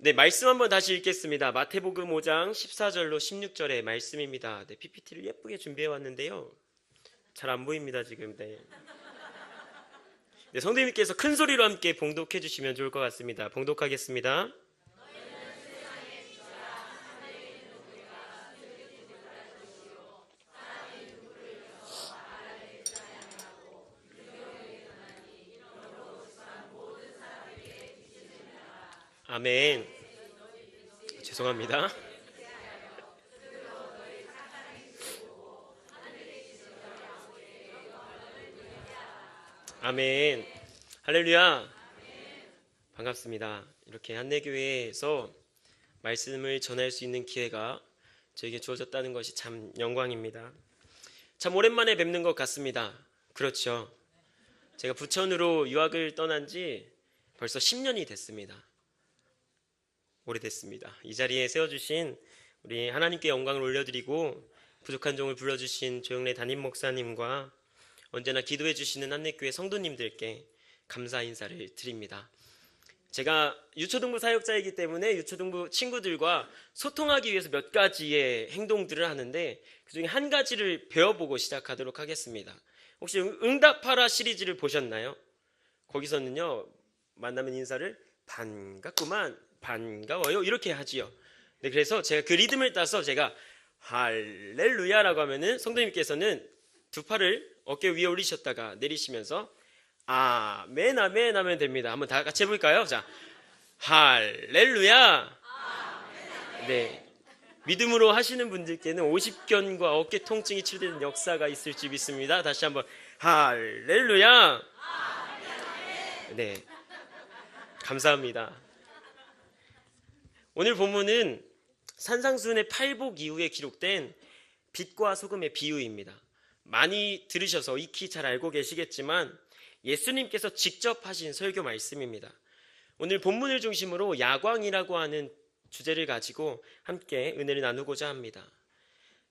네, 말씀 한번 다시 읽겠습니다. 마태복음 5장 14절로 16절의 말씀입니다. 네, PPT를 예쁘게 준비해 왔는데요. 잘 안 보입니다, 지금. 네. 네, 성도님께서 큰 소리로 함께 봉독해 주시면 좋을 것 같습니다. 봉독하겠습니다. 아멘. 죄송합니다. 아멘. 할렐루야. 반갑습니다. 이렇게 한내교회에서 말씀을 전할 수 있는 기회가 저에게 주어졌다는 것이 참 영광입니다. 참 오랜만에 뵙는 것 같습니다. 그렇죠. 제가 부천으로 유학을 떠난 지 벌써 10년이 됐습니다. 오래됐습니다. 이 자리에 세워주신 우리 하나님께 영광을 올려드리고 부족한 종을 불러주신 조영래 담임 목사님과 언제나 기도해 주시는 한내교회 성도님들께 감사 인사를 드립니다. 제가 유초등부 사역자이기 때문에 유초등부 친구들과 소통하기 위해서 몇 가지의 행동들을 하는데 그중에 한 가지를 배워보고 시작하도록 하겠습니다. 혹시 응- 응답하라 시리즈를 보셨나요? 거기서는요 만나면 인사를 반갑구만 반가워요 이렇게 하지요. 네, 그래서 제가 그 리듬을 따서 제가 할렐루야라고 하면은 성도님께서는 두 팔을 어깨 위에 올리셨다가 내리시면서 아멘 아멘 하면 됩니다. 한번 다 같이 해볼까요? 자 할렐루야. 네. 믿음으로 하시는 분들께는 50견과 어깨 통증이 치료되는 역사가 있을지 믿습니다. 다시 한번 할렐루야. 네. 감사합니다. 오늘 본문은 산상수훈의 팔복 이후에 기록된 빛과 소금의 비유입니다. 많이 들으셔서 익히 잘 알고 계시겠지만 예수님께서 직접 하신 설교 말씀입니다. 오늘 본문을 중심으로 야광이라고 하는 주제를 가지고 함께 은혜를 나누고자 합니다.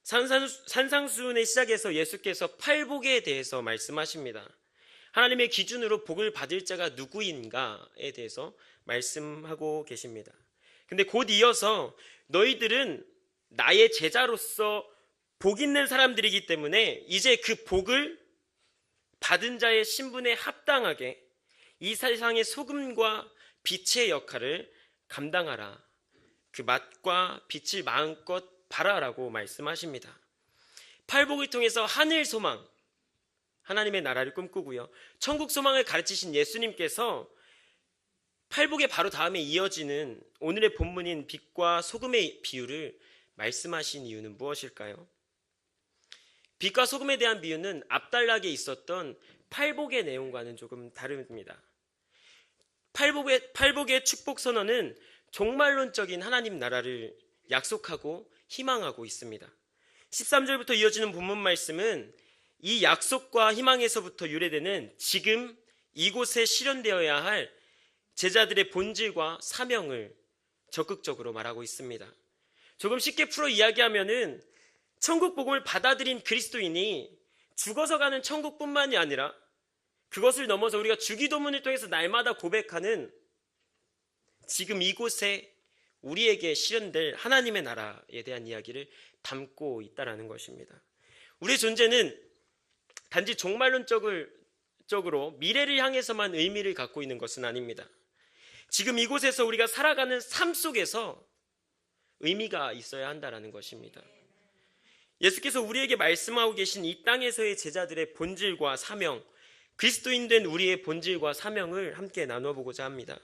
산상수훈의 시작에서 예수께서 팔복에 대해서 말씀하십니다. 하나님의 기준으로 복을 받을 자가 누구인가에 대해서 말씀하고 계십니다. 근데 곧 이어서 너희들은 나의 제자로서 복 있는 사람들이기 때문에 이제 그 복을 받은 자의 신분에 합당하게 이 세상의 소금과 빛의 역할을 감당하라. 그 맛과 빛을 마음껏 바라라고 말씀하십니다. 팔복을 통해서 하늘 소망, 하나님의 나라를 꿈꾸고요. 천국 소망을 가르치신 예수님께서 팔복의 바로 다음에 이어지는 오늘의 본문인 빛과 소금의 비유를 말씀하신 이유는 무엇일까요? 빛과 소금에 대한 비유는 앞단락에 있었던 팔복의 내용과는 조금 다릅니다. 팔복의, 팔복의 축복 선언은 종말론적인 하나님 나라를 약속하고 희망하고 있습니다. 13절부터 이어지는 본문 말씀은 이 약속과 희망에서부터 유래되는 지금 이곳에 실현되어야 할 제자들의 본질과 사명을 적극적으로 말하고 있습니다. 조금 쉽게 풀어 이야기하면은 천국 복음을 받아들인 그리스도인이 죽어서 가는 천국뿐만이 아니라 그것을 넘어서 우리가 주기도문을 통해서 날마다 고백하는 지금 이곳에 우리에게 실현될 하나님의 나라에 대한 이야기를 담고 있다라는 것입니다. 우리의 존재는 단지 종말론적을 적으로 미래를 향해서만 의미를 갖고 있는 것은 아닙니다. 지금 이곳에서 우리가 살아가는 삶 속에서 의미가 있어야 한다라는 것입니다. 예수께서 우리에게 말씀하고 계신 이 땅에서의 제자들의 본질과 사명, 그리스도인 된 우리의 본질과 사명을 함께 나누어 보고자 합니다.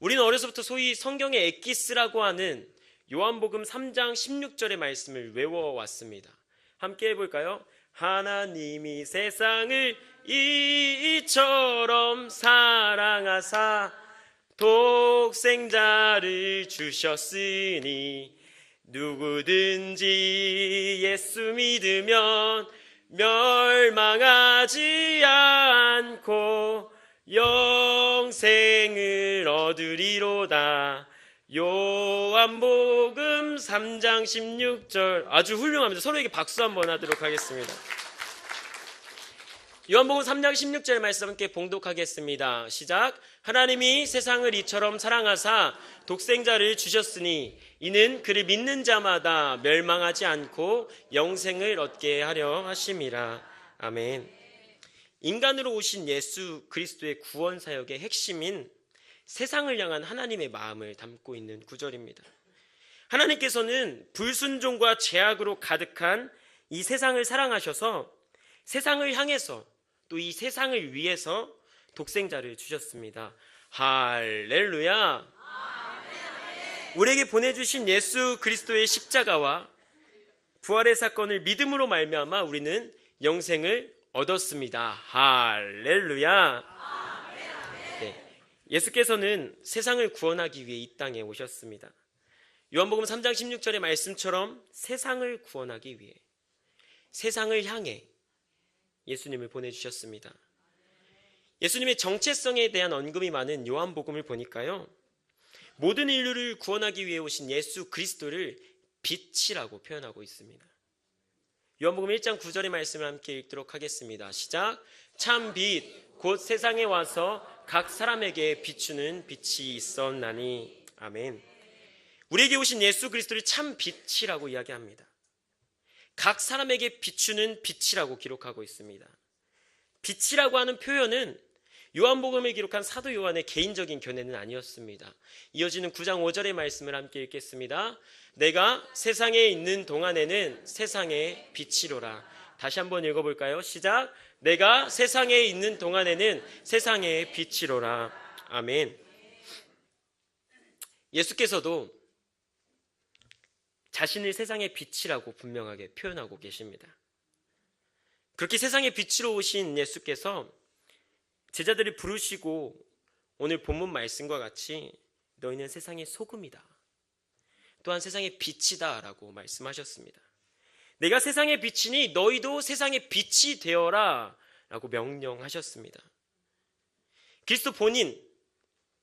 우리는 어려서부터 소위 성경의 에키스라고 하는 요한복음 3장 16절의 말씀을 외워왔습니다. 함께 해볼까요? 하나님이 세상을 이처럼 사랑하사 독생자를 주셨으니 누구든지 예수 믿으면 멸망하지 않고 영생을 얻으리로다. 요한복음 3장 16절 아주 훌륭합니다. 서로에게 박수 한번 하도록 하겠습니다. 요한복음 3장 16절 말씀 함께 봉독하겠습니다. 시작. 하나님이 세상을 이처럼 사랑하사 독생자를 주셨으니 이는 그를 믿는 자마다 멸망하지 않고 영생을 얻게 하려 하심이라. 아멘. 인간으로 오신 예수 그리스도의 구원 사역의 핵심인 세상을 향한 하나님의 마음을 담고 있는 구절입니다. 하나님께서는 불순종과 죄악으로 가득한 이 세상을 사랑하셔서 세상을 향해서 또 이 세상을 위해서 독생자를 주셨습니다. 할렐루야. 우리에게 보내주신 예수 그리스도의 십자가와 부활의 사건을 믿음으로 말미암아 우리는 영생을 얻었습니다. 할렐루야. 네. 예수께서는 세상을 구원하기 위해 이 땅에 오셨습니다. 요한복음 3장 16절의 말씀처럼 세상을 구원하기 위해 세상을 향해 예수님을 보내주셨습니다. 예수님의 정체성에 대한 언급이 많은 요한복음을 보니까요. 모든 인류를 구원하기 위해 오신 예수 그리스도를 빛이라고 표현하고 있습니다. 요한복음 1장 9절의 말씀을 함께 읽도록 하겠습니다. 시작. 참 빛, 곧 세상에 와서 각 사람에게 비추는 빛이 있었나니. 아멘. 우리에게 오신 예수 그리스도를 참 빛이라고 이야기합니다. 각 사람에게 비추는 빛이라고 기록하고 있습니다. 빛이라고 하는 표현은 요한복음을 기록한 사도 요한의 개인적인 견해는 아니었습니다. 이어지는 9장 5절의 말씀을 함께 읽겠습니다. 내가 세상에 있는 동안에는 세상의 빛이로라. 다시 한번 읽어볼까요? 시작. 내가 세상에 있는 동안에는 세상의 빛이로라. 아멘. 예수께서도 자신을 세상의 빛이라고 분명하게 표현하고 계십니다. 그렇게 세상의 빛으로 오신 예수께서 제자들을 부르시고 오늘 본문 말씀과 같이 너희는 세상의 소금이다. 또한 세상의 빛이다라고 말씀하셨습니다. 내가 세상의 빛이니 너희도 세상의 빛이 되어라 라고 명령하셨습니다. 그리스도 본인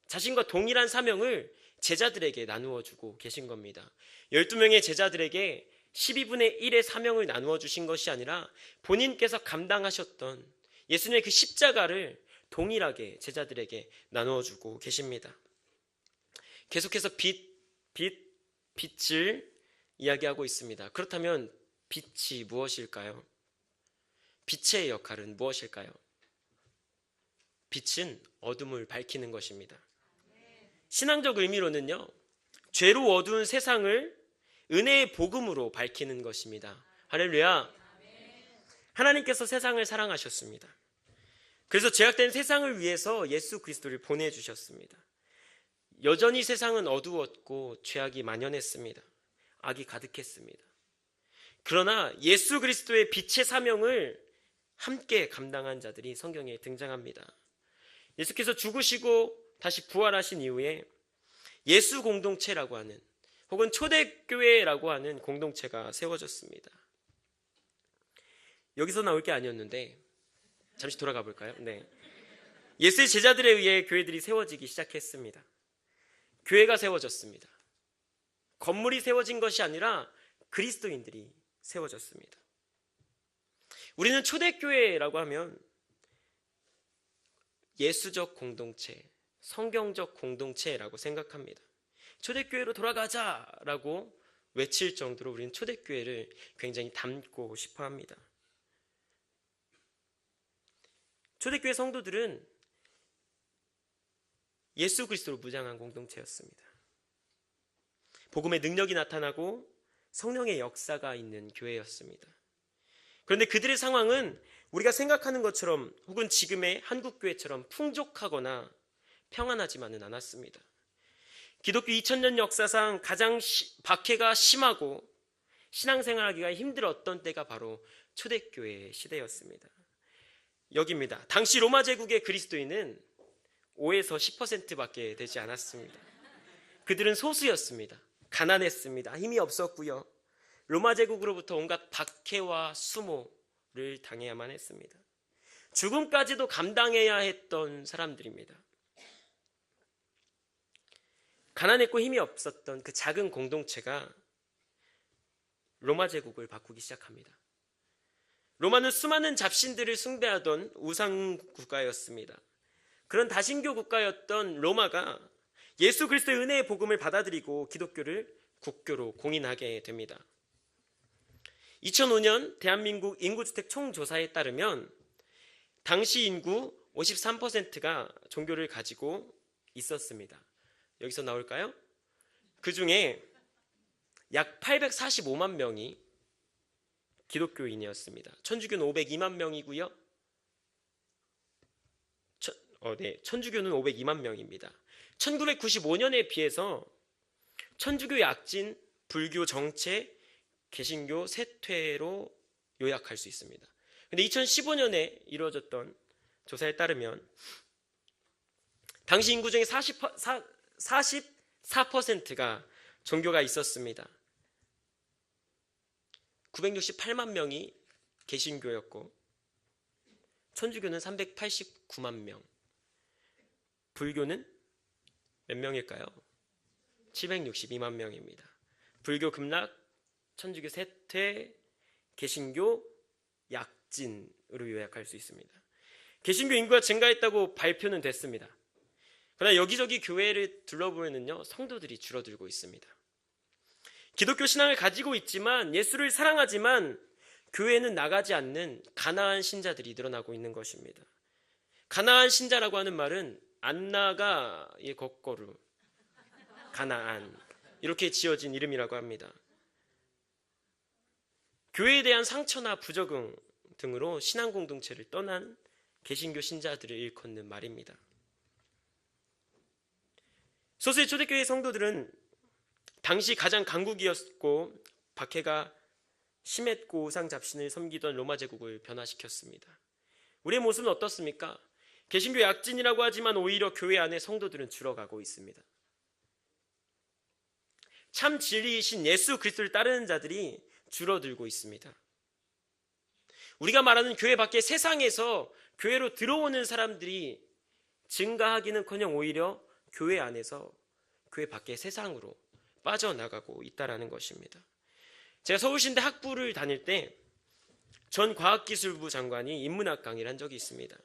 자신과 동일한 사명을 제자들에게 나누어 주고 계신 겁니다. 12명의 제자들에게 12분의 1의 사명을 나누어 주신 것이 아니라 본인께서 감당하셨던 예수님의 그 십자가를 동일하게 제자들에게 나누어 주고 계십니다. 계속해서 빛, 빛, 빛을 이야기하고 있습니다. 그렇다면 빛이 무엇일까요? 빛의 역할은 무엇일까요? 빛은 어둠을 밝히는 것입니다. 신앙적 의미로는요, 죄로 어두운 세상을 은혜의 복음으로 밝히는 것입니다. 할렐루야. 하나님께서 세상을 사랑하셨습니다. 그래서 죄악된 세상을 위해서 예수 그리스도를 보내주셨습니다. 여전히 세상은 어두웠고 죄악이 만연했습니다. 악이 가득했습니다. 그러나 예수 그리스도의 빛의 사명을 함께 감당한 자들이 성경에 등장합니다. 예수께서 죽으시고 다시 부활하신 이후에 예수 공동체라고 하는 혹은 초대교회라고 하는 공동체가 세워졌습니다. 여기서 나올 게 아니었는데 잠시 돌아가 볼까요? 네. 예수의 제자들에 의해 교회들이 세워지기 시작했습니다. 교회가 세워졌습니다. 건물이 세워진 것이 아니라 그리스도인들이 세워졌습니다. 우리는 초대교회라고 하면 예수적 공동체, 성경적 공동체라고 생각합니다. 초대교회로 돌아가자라고 외칠 정도로 우리는 초대교회를 굉장히 담고 싶어 합니다. 초대교회 성도들은 예수 그리스도로 무장한 공동체였습니다. 복음의 능력이 나타나고 성령의 역사가 있는 교회였습니다. 그런데 그들의 상황은 우리가 생각하는 것처럼 혹은 지금의 한국교회처럼 풍족하거나 평안하지만은 않았습니다. 기독교 2000년 역사상 가장 시, 박해가 심하고 신앙생활하기가 힘들었던 때가 바로 초대교회의 시대였습니다. 여기입니다. 당시 로마 제국의 그리스도인은 5에서 10%밖에 되지 않았습니다. 그들은 소수였습니다. 가난했습니다. 힘이 없었고요. 로마 제국으로부터 온갖 박해와 수모를 당해야만 했습니다. 죽음까지도 감당해야 했던 사람들입니다. 가난했고 힘이 없었던 그 작은 공동체가 로마 제국을 바꾸기 시작합니다. 로마는 수많은 잡신들을 숭배하던 우상 국가였습니다. 그런 다신교 국가였던 로마가 예수 그리스도의 은혜의 복음을 받아들이고 기독교를 국교로 공인하게 됩니다. 2005년 대한민국 인구주택 총조사에 따르면 당시 인구 53%가 종교를 가지고 있었습니다. 여기서 나올까요? 그 중에 약 845만 명이 기독교인이었습니다. 천주교는 502만 명이고요. 천, 어, 네, 천주교는 502만 명입니다. 1995년에 비해서 천주교 약진, 불교 정체, 개신교 세퇴로 요약할 수 있습니다. 근데 2015년에 이루어졌던 조사에 따르면 당시 인구 중에 40, 44%가 종교가 있었습니다. 968만 명이 개신교였고 천주교는 389만 명. 불교는 몇 명일까요? 762만 명입니다. 불교 급락, 천주교 세퇴, 개신교 약진으로 요약할 수 있습니다. 개신교 인구가 증가했다고 발표는 됐습니다. 그러나 여기저기 교회를 둘러보면요 성도들이 줄어들고 있습니다. 기독교 신앙을 가지고 있지만 예수를 사랑하지만 교회는 나가지 않는 가나안 신자들이 늘어나고 있는 것입니다. 가나안 신자라고 하는 말은 안나가의 거꾸로 가나안 이렇게 지어진 이름이라고 합니다. 교회에 대한 상처나 부적응 등으로 신앙 공동체를 떠난 개신교 신자들을 일컫는 말입니다. 소수의 초대교회 성도들은 당시 가장 강국이었고 박해가 심했고 우상 잡신을 섬기던 로마 제국을 변화시켰습니다. 우리의 모습은 어떻습니까? 개신교 약진이라고 하지만 오히려 교회 안에 성도들은 줄어가고 있습니다. 참 진리이신 예수 그리스도를 따르는 자들이 줄어들고 있습니다. 우리가 말하는 교회 밖에 세상에서 교회로 들어오는 사람들이 증가하기는커녕 오히려 교회 안에서 교회 밖의 세상으로 빠져나가고 있다라는 것입니다. 제가 서울신대 학부를 다닐 때 전 과학기술부 장관이 인문학 강의를 한 적이 있습니다.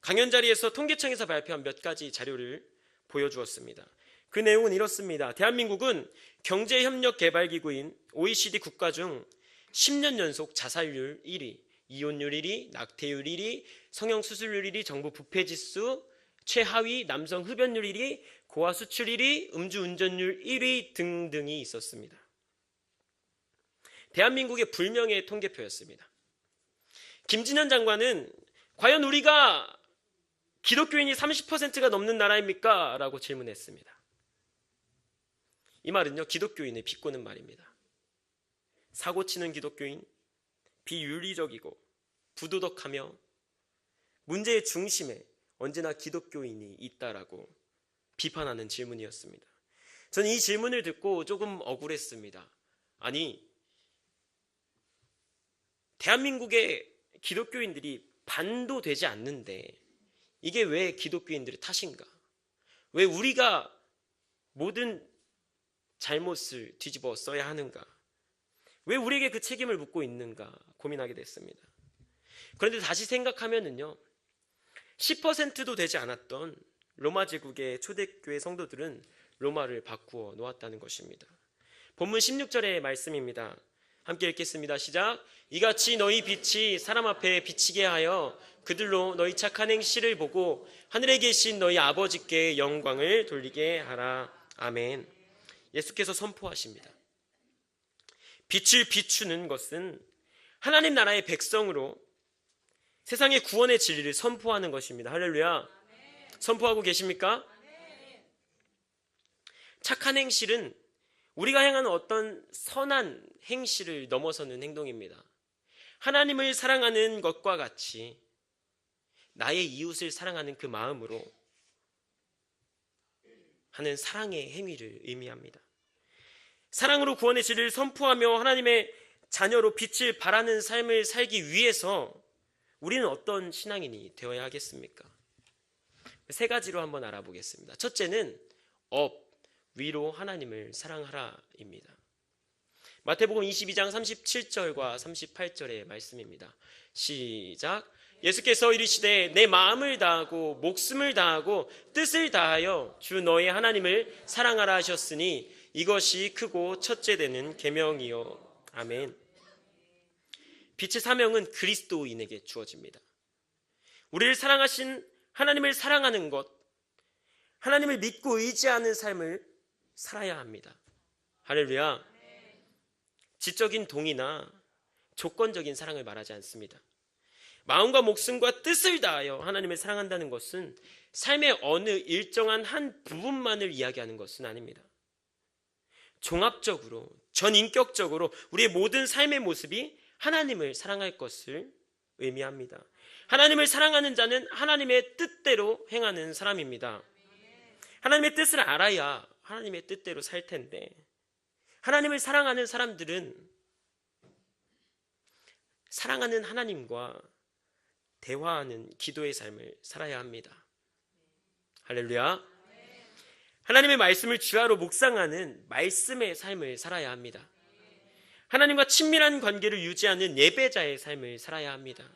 강연 자리에서 통계청에서 발표한 몇 가지 자료를 보여주었습니다. 그 내용은 이렇습니다. 대한민국은 경제협력개발기구인 OECD 국가 중 10년 연속 자살률 1위, 이혼율 1위, 낙태율 1위, 성형수술률 1위, 정부 부패지수 최하위, 남성 흡연율 1위, 고아 수출 1위, 음주운전율 1위 등등이 있었습니다. 대한민국의 불명예 통계표였습니다. 김진현 장관은 과연 우리가 기독교인이 30%가 넘는 나라입니까? 라고 질문했습니다. 이 말은요, 기독교인을 비꼬는 말입니다. 사고 치는 기독교인, 비윤리적이고 부도덕하며 문제의 중심에 언제나 기독교인이 있다라고 비판하는 질문이었습니다. 저는 이 질문을 듣고 조금 억울했습니다. 아니, 대한민국의 기독교인들이 반도 되지 않는데 이게 왜 기독교인들의 탓인가? 왜 우리가 모든 잘못을 뒤집어 써야 하는가? 왜 우리에게 그 책임을 묻고 있는가 고민하게 됐습니다. 그런데 다시 생각하면은요, 10%도 되지 않았던 로마 제국의 초대교회 성도들은 로마를 바꾸어 놓았다는 것입니다. 본문 16절의 말씀입니다. 함께 읽겠습니다. 시작. 이같이 너희 빛이 사람 앞에 비치게 하여 그들로 너희 착한 행실을 보고 하늘에 계신 너희 아버지께 영광을 돌리게 하라. 아멘. 예수께서 선포하십니다. 빛을 비추는 것은 하나님 나라의 백성으로 세상의 구원의 진리를 선포하는 것입니다. 할렐루야. 선포하고 계십니까? 착한 행실은 우리가 행하는 어떤 선한 행실을 넘어서는 행동입니다. 하나님을 사랑하는 것과 같이 나의 이웃을 사랑하는 그 마음으로 하는 사랑의 행위를 의미합니다. 사랑으로 구원의 진리를 선포하며 하나님의 자녀로 빛을 발하는 삶을 살기 위해서 우리는 어떤 신앙인이 되어야 하겠습니까? 세 가지로 한번 알아보겠습니다. 첫째는 업, 위로 하나님을 사랑하라입니다. 마태복음 22장 37절과 38절의 말씀입니다. 시작. 예수께서 이르시되 내 마음을 다하고 목숨을 다하고 뜻을 다하여 주 너의 하나님을 사랑하라 하셨으니 이것이 크고 첫째 되는 계명이요 아멘. 빛의 사명은 그리스도인에게 주어집니다. 우리를 사랑하신 하나님을 사랑하는 것, 하나님을 믿고 의지하는 삶을 살아야 합니다. 할렐루야. 지적인 동의나 조건적인 사랑을 말하지 않습니다. 마음과 목숨과 뜻을 다하여 하나님을 사랑한다는 것은 삶의 어느 일정한 한 부분만을 이야기하는 것은 아닙니다. 종합적으로, 전인격적으로 우리의 모든 삶의 모습이 하나님을 사랑할 것을 의미합니다. 하나님을 사랑하는 자는 하나님의 뜻대로 행하는 사람입니다. 하나님의 뜻을 알아야 하나님의 뜻대로 살 텐데, 하나님을 사랑하는 사람들은 사랑하는 하나님과 대화하는 기도의 삶을 살아야 합니다. 할렐루야. 하나님의 말씀을 주하로 묵상하는 말씀의 삶을 살아야 합니다. 하나님과 친밀한 관계를 유지하는 예배자의 삶을 살아야 합니다.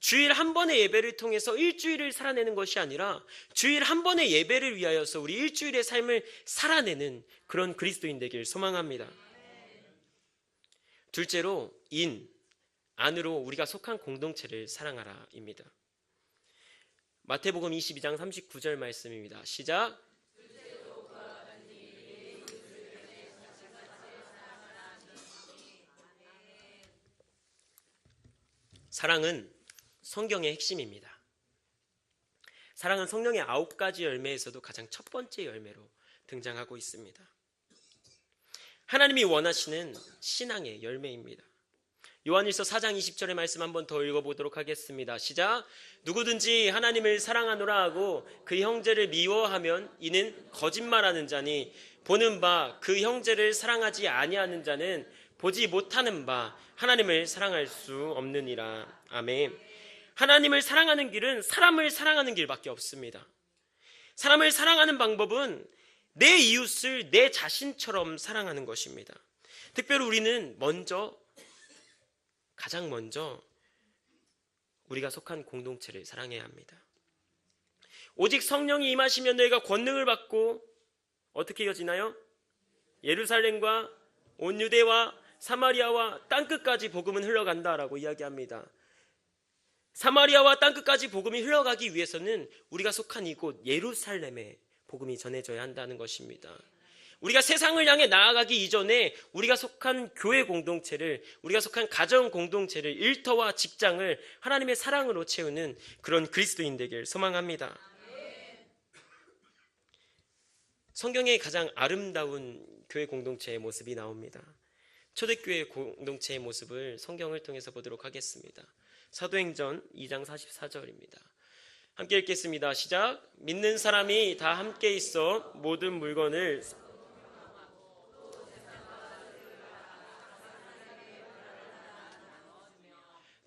주일 한 번의 예배를 통해서 일주일을 살아내는 것이 아니라 주일 한 번의 예배를 위하여서 우리 일주일의 삶을 살아내는 그런 그리스도인 되길 소망합니다. 둘째로 인, 안으로 우리가 속한 공동체를 사랑하라입니다. 마태복음 22장 39절 말씀입니다. 시작. 사랑은 성경의 핵심입니다. 사랑은 성령의 아홉 가지 열매에서도 가장 첫 번째 열매로 등장하고 있습니다. 하나님이 원하시는 신앙의 열매입니다. 요한일서 4장 20절의 말씀 한번 더 읽어보도록 하겠습니다. 시작. 누구든지 하나님을 사랑하노라 하고 그 형제를 미워하면 이는 거짓말하는 자니 보는 바 그 형제를 사랑하지 아니하는 자는 보지 못하는 바 하나님을 사랑할 수 없느니라. 아멘. 하나님을 사랑하는 길은 사람을 사랑하는 길밖에 없습니다. 사람을 사랑하는 방법은 내 이웃을 내 자신처럼 사랑하는 것입니다. 특별히 우리는 먼저 가장 먼저 우리가 속한 공동체를 사랑해야 합니다. 오직 성령이 임하시면 너희가 권능을 받고 어떻게 이어지나요? 예루살렘과 온 유대와 사마리아와 땅끝까지 복음은 흘러간다라고 이야기합니다. 사마리아와 땅끝까지 복음이 흘러가기 위해서는 우리가 속한 이곳 예루살렘에 복음이 전해져야 한다는 것입니다. 우리가 세상을 향해 나아가기 이전에 우리가 속한 교회 공동체를, 우리가 속한 가정 공동체를, 일터와 직장을 하나님의 사랑으로 채우는 그런 그리스도인 되길 소망합니다. 성경의 가장 아름다운 교회 공동체의 모습이 나옵니다. 초대교회 공동체의 모습을 성경을 통해서 보도록 하겠습니다. 사도행전 2장 44절입니다. 함께 읽겠습니다. 시작. 믿는 사람이 다 함께 있어 모든 물건을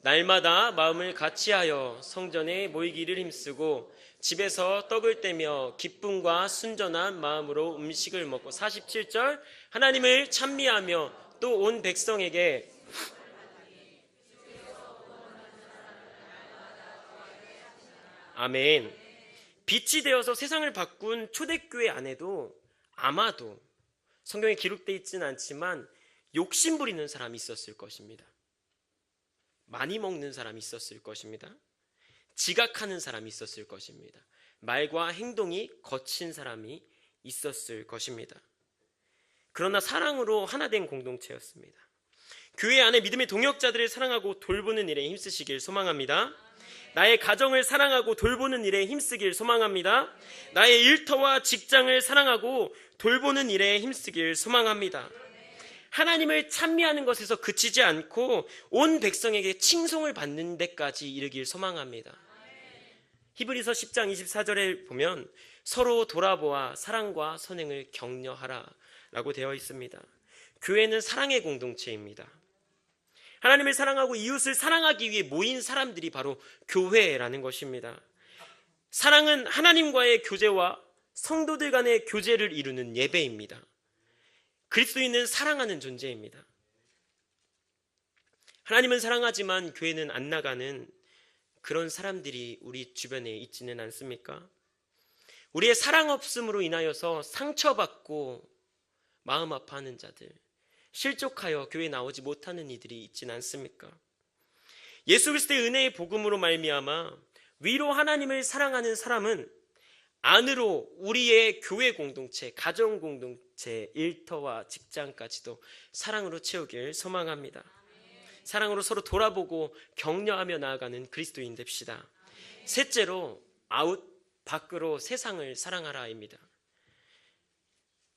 날마다 마음을 같이하여 성전에 모이기를 힘쓰고 집에서 떡을 떼며 기쁨과 순전한 마음으로 음식을 먹고 47절 하나님을 찬미하며 또 온 백성에게 아멘. 빛이 되어서 세상을 바꾼 초대교회 안에도 아마도 성경에 기록되어 있지는 않지만 욕심 부리는 사람이 있었을 것입니다. 많이 먹는 사람이 있었을 것입니다. 지각하는 사람이 있었을 것입니다. 말과 행동이 거친 사람이 있었을 것입니다. 그러나 사랑으로 하나 된 공동체였습니다. 교회 안에 믿음의 동역자들을 사랑하고 돌보는 일에 힘쓰시길 소망합니다. 나의 가정을 사랑하고 돌보는 일에 힘쓰길 소망합니다. 나의 일터와 직장을 사랑하고 돌보는 일에 힘쓰길 소망합니다. 하나님을 찬미하는 것에서 그치지 않고 온 백성에게 칭송을 받는 데까지 이르길 소망합니다. 히브리서 10장 24절에 보면 서로 돌아보아 사랑과 선행을 격려하라 라고 되어 있습니다. 교회는 사랑의 공동체입니다. 하나님을 사랑하고 이웃을 사랑하기 위해 모인 사람들이 바로 교회라는 것입니다. 사랑은 하나님과의 교제와 성도들 간의 교제를 이루는 예배입니다. 그리스도인은 사랑하는 존재입니다. 하나님은 사랑하지만 교회는 안 나가는 그런 사람들이 우리 주변에 있지는 않습니까? 우리의 사랑 없음으로 인하여서 상처받고 마음 아파하는 자들, 실족하여 교회 나오지 못하는 이들이 있지는 않습니까? 예수 그리스도의 은혜의 복음으로 말미암아 위로 하나님을 사랑하는 사람은 안으로 우리의 교회 공동체, 가정 공동체, 일터와 직장까지도 사랑으로 채우길 소망합니다. 사랑으로 서로 돌아보고 격려하며 나아가는 그리스도인 됩시다. 셋째로 아웃 밖으로 세상을 사랑하라입니다.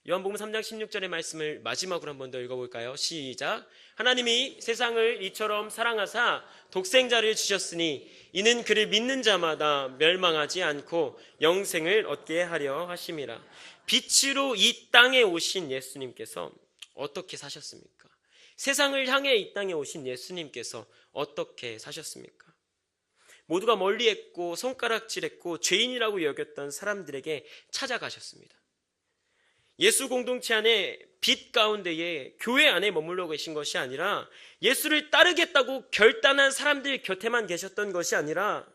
요한복음 3장 16절의 말씀을 마지막으로 한 번 더 읽어볼까요? 시작. 하나님이 세상을 이처럼 사랑하사 독생자를 주셨으니 이는 그를 믿는 자마다 멸망하지 않고 영생을 얻게 하려 하심이라. 빛으로 이 땅에 오신 예수님께서 어떻게 사셨습니까? 세상을 향해 이 땅에 오신 예수님께서 어떻게 사셨습니까? 모두가 멀리했고 손가락질했고 죄인이라고 여겼던 사람들에게 찾아가셨습니다. 예수 공동체 안에 빛 가운데에 교회 안에 머물러 계신 것이 아니라 예수를 따르겠다고 결단한 사람들 곁에만 계셨던 것이 아니라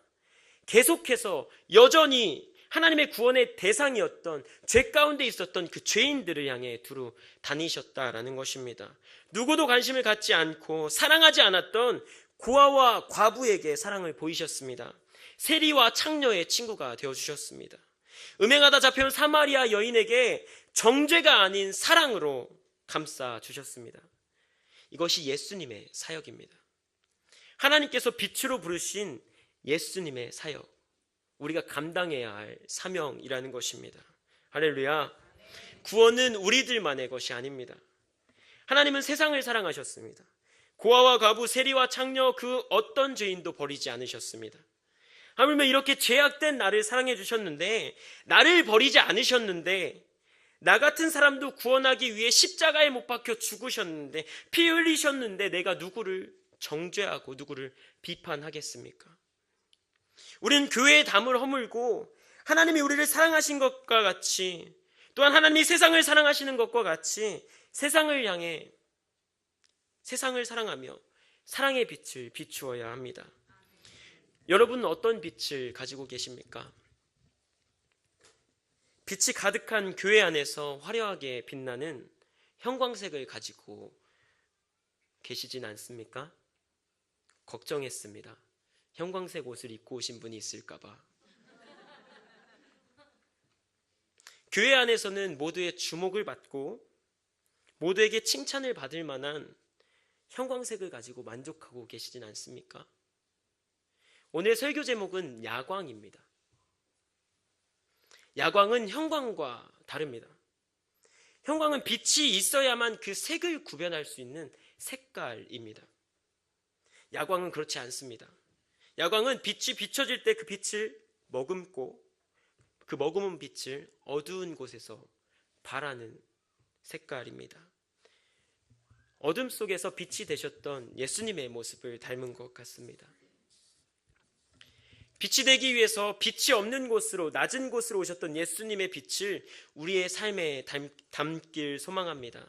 계속해서 여전히 하나님의 구원의 대상이었던 죄 가운데 있었던 그 죄인들을 향해 두루 다니셨다라는 것입니다. 누구도 관심을 갖지 않고 사랑하지 않았던 고아와 과부에게 사랑을 보이셨습니다. 세리와 창녀의 친구가 되어 주셨습니다. 음행하다 잡혀온 사마리아 여인에게 정죄가 아닌 사랑으로 감싸 주셨습니다. 이것이 예수님의 사역입니다. 하나님께서 빛으로 부르신 예수님의 사역. 우리가 감당해야 할 사명이라는 것입니다. 할렐루야. 구원은 우리들만의 것이 아닙니다. 하나님은 세상을 사랑하셨습니다. 고아와 과부, 세리와 창녀 그 어떤 죄인도 버리지 않으셨습니다. 하물며 이렇게 죄악된 나를 사랑해 주셨는데 나를 버리지 않으셨는데 나 같은 사람도 구원하기 위해 십자가에 못 박혀 죽으셨는데 피 흘리셨는데 내가 누구를 정죄하고 누구를 비판하겠습니까? 우리는 교회의 담을 허물고 하나님이 우리를 사랑하신 것과 같이 또한 하나님이 세상을 사랑하시는 것과 같이 세상을 향해 세상을 사랑하며 사랑의 빛을 비추어야 합니다. 여러분은 어떤 빛을 가지고 계십니까? 빛이 가득한 교회 안에서 화려하게 빛나는 형광색을 가지고 계시진 않습니까? 걱정했습니다. 형광색 옷을 입고 오신 분이 있을까봐. 교회 안에서는 모두의 주목을 받고 모두에게 칭찬을 받을 만한 형광색을 가지고 만족하고 계시진 않습니까? 오늘 설교 제목은 야광입니다. 야광은 형광과 다릅니다. 형광은 빛이 있어야만 그 색을 구별할 수 있는 색깔입니다. 야광은 그렇지 않습니다. 야광은 빛이 비춰질 때 그 빛을 머금고 그 머금은 빛을 어두운 곳에서 발하는 색깔입니다. 어둠 속에서 빛이 되셨던 예수님의 모습을 닮은 것 같습니다. 빛이 되기 위해서 빛이 없는 곳으로 낮은 곳으로 오셨던 예수님의 빛을 우리의 삶에 담 길 소망합니다.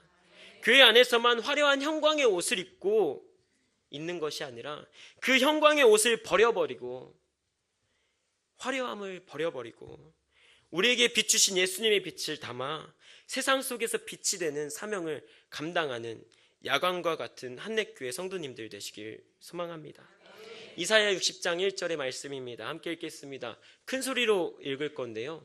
교회 안에서만 화려한 형광의 옷을 입고 있는 것이 아니라 그 형광의 옷을 버려버리고 화려함을 버려버리고 우리에게 비추신 예수님의 빛을 담아 세상 속에서 빛이 되는 사명을 감당하는 야광과 같은 한내교회 성도님들 되시길 소망합니다. 이사야 60장 1절의 말씀입니다. 함께 읽겠습니다. 큰 소리로 읽을 건데요.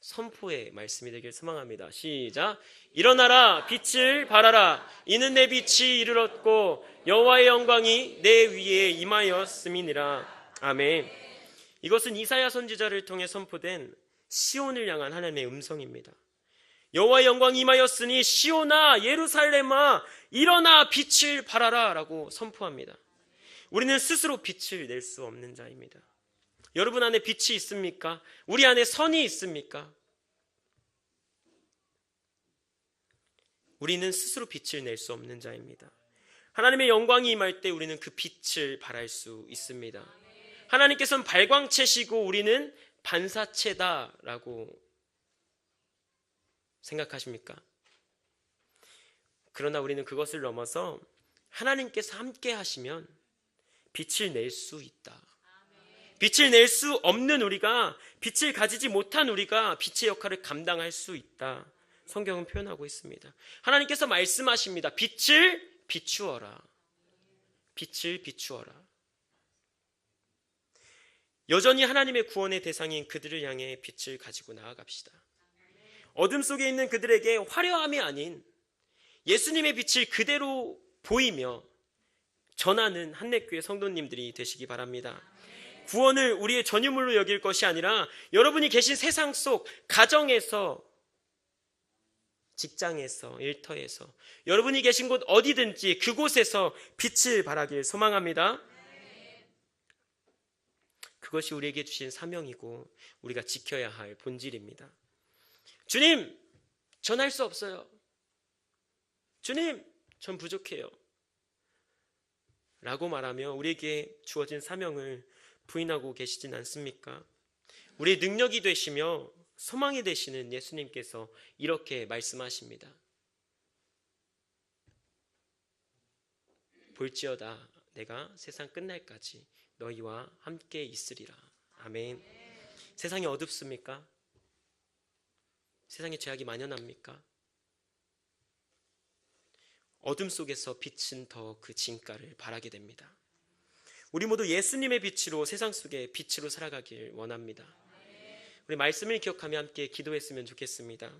선포의 말씀이 되길 소망합니다. 시작. 일어나라 빛을 발하라 이는 내 빛이 이르렀고 여호와의 영광이 내 위에 임하였음이니라. 아멘. 이것은 이사야 선지자를 통해 선포된 시온을 향한 하나님의 음성입니다. 여호와의 영광이 임하였으니 시온아 예루살렘아 일어나 빛을 발하라라고 선포합니다. 우리는 스스로 빛을 낼 수 없는 자입니다. 여러분 안에 빛이 있습니까? 우리 안에 선이 있습니까? 우리는 스스로 빛을 낼 수 없는 자입니다. 하나님의 영광이 임할 때 우리는 그 빛을 발할 수 있습니다. 하나님께서는 발광체시고 우리는 반사체다라고 생각하십니까? 그러나 우리는 그것을 넘어서 하나님께서 함께 하시면 빛을 낼 수 있다. 빛을 낼 수 없는 우리가 빛을 가지지 못한 우리가 빛의 역할을 감당할 수 있다. 성경은 표현하고 있습니다. 하나님께서 말씀하십니다. 빛을 비추어라. 빛을 비추어라. 여전히 하나님의 구원의 대상인 그들을 향해 빛을 가지고 나아갑시다. 어둠 속에 있는 그들에게 화려함이 아닌 예수님의 빛을 그대로 보이며 전하는 한내교회 성도님들이 되시기 바랍니다. 구원을 우리의 전유물로 여길 것이 아니라 여러분이 계신 세상 속 가정에서 직장에서 일터에서 여러분이 계신 곳 어디든지 그곳에서 빛을 발하길 소망합니다. 그것이 우리에게 주신 사명이고 우리가 지켜야 할 본질입니다. 주님, 전할 수 없어요. 주님, 전 부족해요. 라고 말하며 우리에게 주어진 사명을 부인하고 계시진 않습니까? 우리의 능력이 되시며 소망이 되시는 예수님께서 이렇게 말씀하십니다. 볼지어다 내가 세상 끝날까지 너희와 함께 있으리라. 아멘. 세상이 어둡습니까? 세상에 죄악이 만연합니까? 어둠 속에서 빛은 더그 진가를 바라게 됩니다. 우리 모두 예수님의 빛으로 세상 속에 빛으로 살아가길 원합니다. 우리 말씀을 기억하며 함께 기도했으면 좋겠습니다.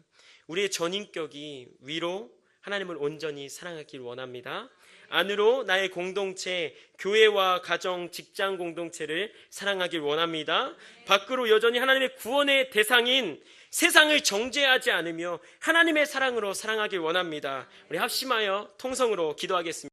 우리의 전인격이 위로 하나님을 온전히 사랑하길 원합니다. 안으로 나의 공동체, 교회와 가정, 직장 공동체를 사랑하길 원합니다. 밖으로 여전히 하나님의 구원의 대상인 세상을 정죄하지 않으며 하나님의 사랑으로 사랑하길 원합니다. 우리 합심하여 통성으로 기도하겠습니다.